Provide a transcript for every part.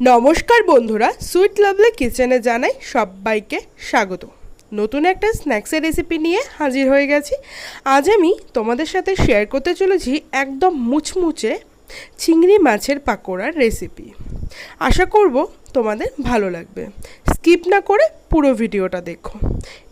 নমস্কার বন্ধুরা, সুইট লাভলে কিচেনে জানাই সবাইকে স্বাগত। নতুন একটা স্ন্যাক্সের রেসিপি নিয়ে হাজির হয়ে গেছি। আজ আমি তোমাদের সাথে শেয়ার করতে চলেছি একদম মুচমুচে চিংড়ি মাছের পাকোড়ার রেসিপি আশা করব তোমাদের ভালো লাগবে। স্কিপ না করে পুরো ভিডিওটা দেখো।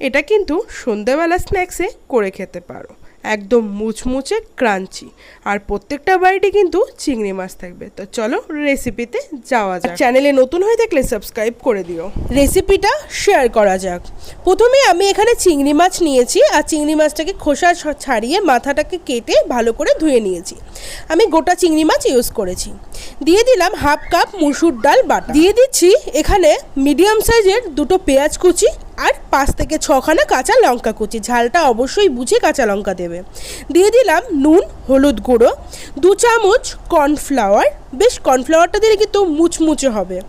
এটা কিন্তু সন্ধেবেলা স্ন্যাক্সে করে খেতে পারো। একদম মুচমুচে ক্রাঞ্চি। আর প্রত্যেকটা বাড়িতে কিন্তু চিংড়ি মাছ থাকবে। তো চলো রেসিপিতে যাওয়া যাক। চ্যানেলে নতুন হয়ে থাকলে সাবস্ক্রাইব করে দিও। রেসিপিটা শেয়ার করা যাক। প্রথমে আমি এখানে চিংড়ি মাছ নিয়েছি আর চিংড়ি মাছটাকে খোসা ছাড়িয়ে মাথাটাকে কেটে ভালো করে ধুয়ে নিয়েছি। আমি গোটা চিংড়ি মাছ ইউজ করেছি। দিয়ে দিলাম হাফ কাপ মুসুর ডাল বাটা। দিয়ে দিচ্ছি এখানে মিডিয়াম সাইজের দুটো পেঁয়াজ কুচি আর পাঁচ থেকে ছখানা কাঁচা লঙ্কা কুচি। ঝালটা অবশ্যই বুঝে কাঁচা লঙ্কা দেবে। দিয়ে দিলাম নুন, হলুদ গুঁড়ো, দু চামচ কর্নফ্লাওয়ার। বেশ, কর্নফ্লাওয়ারটা দিলে কিন্তু মুচমুচে হবে।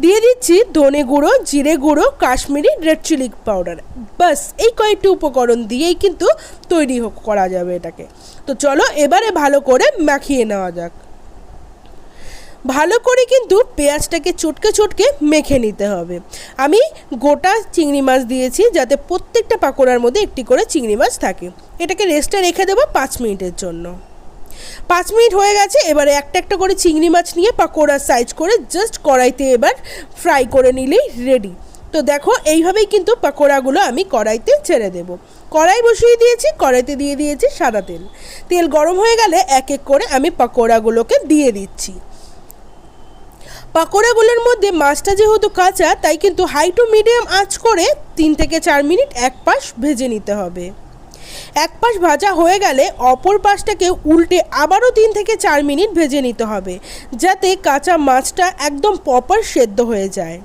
দিয়ে দিচ্ছি ধনে গুঁড়ো, জিরে গুঁড়ো, কাশ্মীরি রেড চিলি পাউডার। বাস, এই কয়েকটি উপকরণ দিয়েই কিন্তু তৈরি করা যাবে এটাকে। তো চলো, এবারে ভালো করে মাখিয়ে নেওয়া যাক। ভালো করে কিন্তু পেঁয়াজটাকে চটকে চটকে মেখে নিতে হবে। আমি গোটা চিংড়ি মাছ দিয়েছি যাতে প্রত্যেকটা পাকোড়ার মধ্যে একটি করে চিংড়ি মাছ থাকে। এটাকে রেস্টে রেখে দেবো পাঁচ মিনিটের জন্য। পাঁচ মিনিট হয়ে গেছে, এবারে একটা একটা করে চিংড়ি মাছ নিয়ে পাকোড়ার সাইজ করে জাস্ট কড়াইতে এবার ফ্রাই করে নিলেই রেডি। তো দেখো, এইভাবেই কিন্তু পাকোড়াগুলো আমি কড়াইতে ছেড়ে দেব। কড়াই বসিয়ে দিয়েছি, কড়াইতে দিয়ে দিয়েছি সাদা তেল। তেল গরম হয়ে গেলে এক এক করে আমি পাকোড়াগুলোকে দিয়ে দিচ্ছি। পাকোড়াগুলোর মধ্যে মাছটা যেহেতু কাঁচা, তাই কিন্তু হাই টু মিডিয়াম আঁচ করে তিন থেকে চার মিনিট এক পাশ ভেজে নিতে হবে। এক পাশ ভাজা হয়ে গেলে অপর পাশটাকে উল্টে আবারও তিন থেকে চার মিনিট ভেজে নিতে হবে, যাতে কাঁচা মাছটা একদম প্রপার সেদ্ধ হয়ে যায়।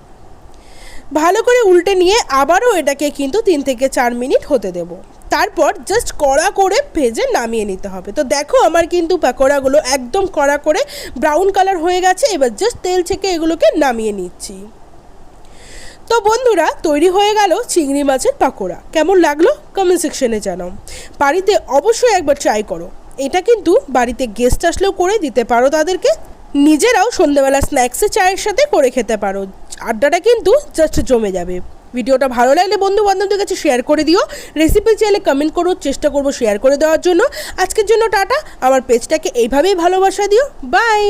ভালো করে উল্টে নিয়ে আবারও এটাকে কিন্তু তিন থেকে চার মিনিট হতে দেব। তারপর জাস্ট কড়া করে ভেজে নামিয়ে নিতে হবে। তো দেখো আমার কিন্তু পাকোড়াগুলো একদম কড়া করে ব্রাউন কালার হয়ে গেছে, এবার জাস্ট তেল থেকে এগুলোকে নামিয়ে নিচ্ছি। তো বন্ধুরা, তৈরি হয়ে গেল চিংড়ি মাছের পাকোড়া। কেমন লাগল? কমেন্ট সেকশনে জানাও। বাড়িতে অবশ্যই একবার ট্রাই করো। এটা কিন্তু বাড়িতে গেস্ট আসলেও করে দিতে পারো তাদেরকে। নিজেরাও সন্ধ্যেবেলা স্ন্যাক্সে চায়ের সাথে করে খেতে পারো। আড্ডাটা কিন্তু জাস্ট জমে যাবে। ভিডিওটা ভালো লাগলে বন্ধু বান্ধবদের কাছে শেয়ার করে দিও। রেসিপি চাইলে কমেন্ট করো, চেষ্টা করব শেয়ার করে দেওয়ার জন্য। আজকের জন্য টাটা। আমার পেজটাকে এইভাবেই ভালোবাসা দিও। বাই